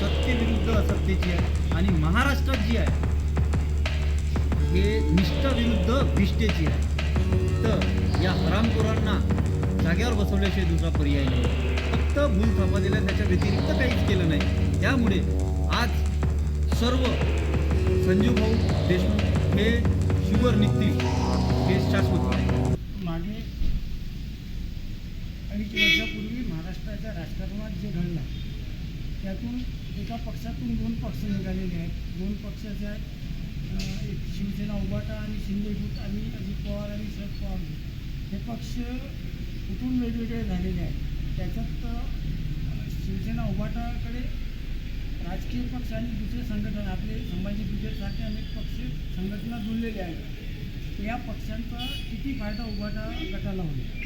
सत्तेविरुद्ध असत्यची आहे आणि महाराष्ट्रात जी आहे हे निष्ठाविरुद्ध विष्ठेची आहे. तर या हरामखोरांना जाग्यावर बसवल्याशिवाय दुसरा पर्याय नाही. फक्त भूल थापा दिला त्याच्या व्यतिरिक्त काहीच केलं नाही. त्यामुळे आज सर्व संजीव भाऊ देशमुख हे शुगर निघतील हे शाश्वत आहे. मागे अडीच वर्षापूर्वी महाराष्ट्राच्या राजकारणात जे घडलं त्यातून एका पक्षातून दोन पक्ष निघालेले आहेत. दोन पक्षाचे आहेत एक शिवसेना उभाटा आणि शिंदे आणि अजित पवार आणि शरद पवार हे पक्ष कुठून वेगवेगळे झालेले आहेत? त्याच्यात शिवसेना उभाटाकडे राजकीय पक्ष आणि दुसरे संघटना आपले संभाजी ब्रिगेडसारखे अनेक पक्ष संघटना जुळलेले आहेत. या पक्षांचा किती फायदा उभाटा गटाला होईल?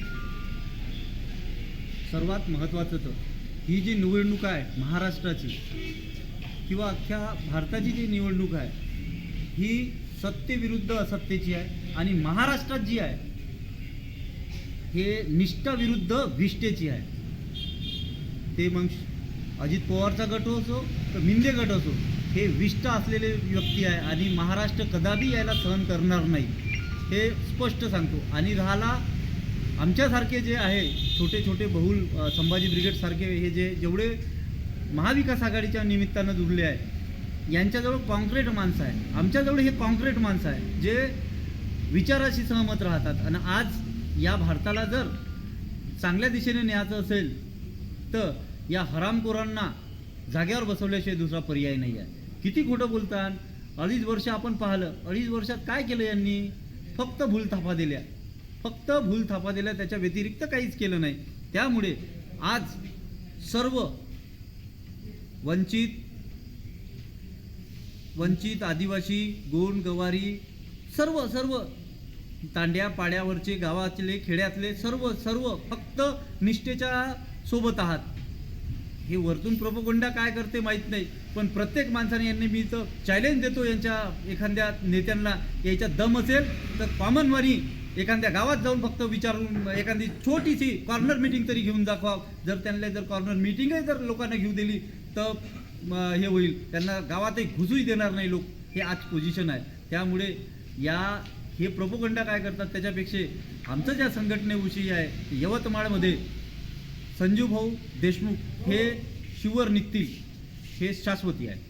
सर्वात महत्त्वाचं तर ही जी निवडणूक आहे महाराष्ट्राची किंवा अख्ख्या भारताची जी निवडणूक आहे ही सत्तेविरुद्ध असत्तेची आहे आणि महाराष्ट्रात जी आहे हे निष्ठाविरुद्ध विष्ठेची आहे. ते मग अजित पवारचा गट असो तर मिंदे गट असो हे विष्ट असलेले व्यक्ती आहे आणि महाराष्ट्र कदापि यायला सहन करणार नाही हे स्पष्ट सांगतो. आणि राहिला आमच्यासारखे जे आहे छोटे छोटे बहुल संभाजी ब्रिगेडसारखे हे जे जेवढे महाविकास आघाडीच्या निमित्तानं जुळले आहे यांच्याजवळ कॉन्क्रीट माणसं आहे आमच्याजवळ हे कॉन्क्रीट माणसं आहे जे विचाराशी सहमत राहतात. आणि आज या भारताला जर चांगल्या दिशेने न्यायचं असेल तर या हरामखोरांना जाग्यावर बसवल्याशिवाय दुसरा पर्याय नाही आहे. किती खोटं बोलतात अडीच वर्ष आपण पाहिलं. अडीच वर्षात काय केलं यांनी? फक्त भूलथापा दिल्या. फक्त भूलथापा दिला त्याच्या व्यतिरिक्त काहीच केलं नाही. त्यामुळे आज सर्व वंचित वंचित आदिवासी गोंड गवारी सर्व सर्व तांड्या पाड्यावरचे गावातले खेड्यातले सर्व सर्व फक्त निष्ठेच्या सोबत आहात. हे वरतून प्रपोगंडा काय करते माहीत नाही पण प्रत्येक माणसाने यांनी मी तर चॅलेंज देतो यांच्या एखाद्या नेत्यांना यायच्या दम असेल तर कॉमनवारी एखाद्या गावात जाऊन फक्त विचारून एखादी छोटीशी कॉर्नर मिटिंग तरी घेऊन दाखवा. जर त्यांना जर कॉर्नर मिटिंगही जर लोकांना घेऊ दिली तर हे होईल. त्यांना गावातही घुसूही देणार नाही लोक. हे आज पोझिशन आहे. त्यामुळे या हे प्रोपोगंडा काय करतात त्याच्यापेक्षा आमचं ज्या संघटनेविषयी आहे यवतमाळमध्ये संजू भाऊ देशमुख हे शिवर निघतील हे शाश्वती आहे.